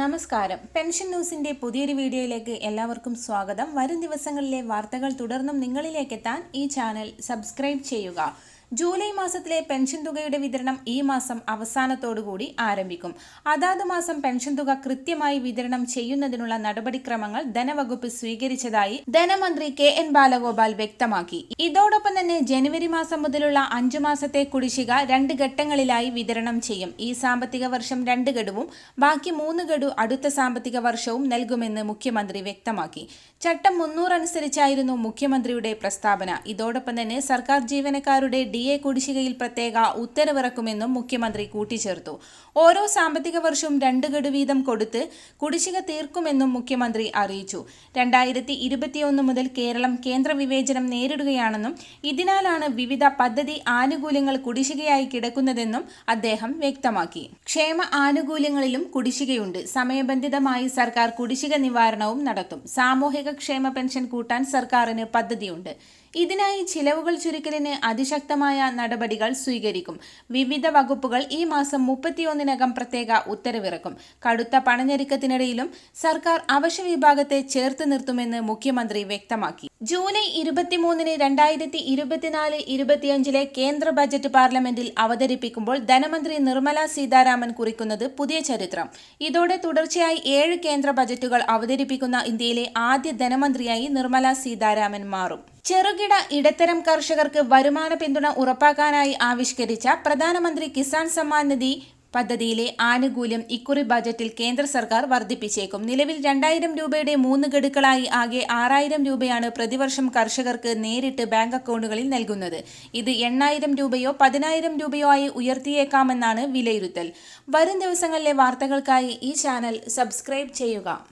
നമസ്കാരം. പെൻഷൻ ന്യൂസിന്റെ പുതിയൊരു വീഡിയോയിലേക്ക് എല്ലാവർക്കും സ്വാഗതം. വരും ദിവസങ്ങളിലെ വാർത്തകൾ തുടർന്നും നിങ്ങളിലേക്ക് എത്താൻ ഈ ചാനൽ സബ്സ്ക്രൈബ് ചെയ്യുക. ജൂലൈ മാസത്തിലെ പെൻഷൻ തുകയുടെ വിതരണം ഈ മാസം അവസാനത്തോടുകൂടി ആരംഭിക്കും. അതാത് മാസം പെൻഷൻ തുക കൃത്യമായി വിതരണം ചെയ്യുന്നതിനുള്ള നടപടിക്രമങ്ങൾ ധനവകുപ്പ് സ്വീകരിച്ചതായി ധനമന്ത്രി കെ എൻ ബാലഗോപാൽ വ്യക്തമാക്കി. ഇതോടൊപ്പം തന്നെ ജനുവരി മാസം മുതലുള്ള അഞ്ചു മാസത്തെ കുടിശ്ശിക രണ്ട് ഘട്ടങ്ങളിലായി വിതരണം ചെയ്യും. ഈ സാമ്പത്തിക വർഷം രണ്ട് ഗഡുവും ബാക്കി മൂന്ന് ഗഡു അടുത്ത സാമ്പത്തിക വർഷവും നൽകുമെന്ന് മുഖ്യമന്ത്രി വ്യക്തമാക്കി. ചട്ടം മുന്നൂറ് അനുസരിച്ചായിരുന്നു മുഖ്യമന്ത്രിയുടെ പ്രസ്താവന. ഇതോടൊപ്പം തന്നെ സർക്കാർ ജീവനക്കാരുടെ ഡി എ കുടിശ്ശികയിൽ പ്രത്യേക ഉത്തരവിറക്കുമെന്നും മുഖ്യമന്ത്രി കൂട്ടിച്ചേർത്തു. ഓരോ സാമ്പത്തിക വർഷവും രണ്ട് ഗഡു വീതം കൊടുത്ത് കുടിശ്ശിക തീർക്കുമെന്നും മുഖ്യമന്ത്രി അറിയിച്ചു. രണ്ടായിരത്തി ഇരുപത്തിയൊന്ന് മുതൽ കേരളം കേന്ദ്ര വിവേചനം നേരിടുകയാണെന്നും ഇതിനാലാണ് വിവിധ പദ്ധതി ആനുകൂല്യങ്ങൾ കുടിശ്ശികയായി കിടക്കുന്നതെന്നും അദ്ദേഹം വ്യക്തമാക്കി. ക്ഷേമ ആനുകൂല്യങ്ങളിലും കുടിശ്ശികയുണ്ട്. സമയബന്ധിതമായി സർക്കാർ കുടിശ്ശിക നിവാരണവും നടത്തും. സാമൂഹിക ക്ഷേമ പെൻഷൻ കൂട്ടാൻ സർക്കാരിന് പദ്ധതിയുണ്ട്. ഇതിനായി ചിലവുകൾ ചുരുക്കലിന് അതിശക്തമായ നടപടികൾ സ്വീകരിക്കും. വിവിധ വകുപ്പുകൾ ഈ മാസം മുപ്പത്തിയൊന്നിനകം പ്രത്യേക ഉത്തരവിറക്കും. കടുത്ത പണഞ്ഞെരുക്കത്തിനിടയിലും സർക്കാർ അവശ്യ വിഭാഗത്തെ ചേർത്ത് നിർത്തുമെന്ന് മുഖ്യമന്ത്രി വ്യക്തമാക്കി. ജൂലൈ ഇരുപത്തിമൂന്നിന് രണ്ടായിരത്തി ഇരുപത്തിനാല് ഇരുപത്തിയഞ്ചിലെ കേന്ദ്ര ബജറ്റ് പാർലമെന്റിൽ അവതരിപ്പിക്കുമ്പോൾ ധനമന്ത്രി നിർമ്മല സീതാരാമൻ കുറിക്കുന്നത് പുതിയ ചരിത്രം. ഇതോടെ തുടർച്ചയായി ഏഴ് കേന്ദ്ര ബജറ്റുകൾ അവതരിപ്പിക്കുന്ന ഇന്ത്യയിലെ ആദ്യ ധനമന്ത്രിയായി നിർമ്മല സീതാരാമൻ മാറും. ചെറുകിട ഇടത്തരം കർഷകർക്ക് വരുമാന പിന്തുണ ഉറപ്പാക്കാനായി ആവിഷ്കരിച്ച പ്രധാനമന്ത്രി കിസാൻ സമ്മാൻ നിധി പദ്ധതിയിലെ ആനുകൂല്യം ഇക്കുറി ബജറ്റിൽ കേന്ദ്ര സർക്കാർ വർദ്ധിപ്പിച്ചേക്കും. നിലവിൽ രണ്ടായിരം രൂപയുടെ മൂന്ന് ഗഡുക്കളായി ആകെ ആറായിരം രൂപയാണ് പ്രതിവർഷം കർഷകർക്ക് നേരിട്ട് ബാങ്ക് അക്കൗണ്ടുകളിൽ നൽകുന്നത്. ഇത് എണ്ണായിരം രൂപയോ പതിനായിരം രൂപയോ ആയി ഉയർത്തിയേക്കാമെന്നാണ് വിലയിരുത്തൽ. വരും ദിവസങ്ങളിലെ വാർത്തകൾക്കായി ഈ ചാനൽ സബ്സ്ക്രൈബ് ചെയ്യുക.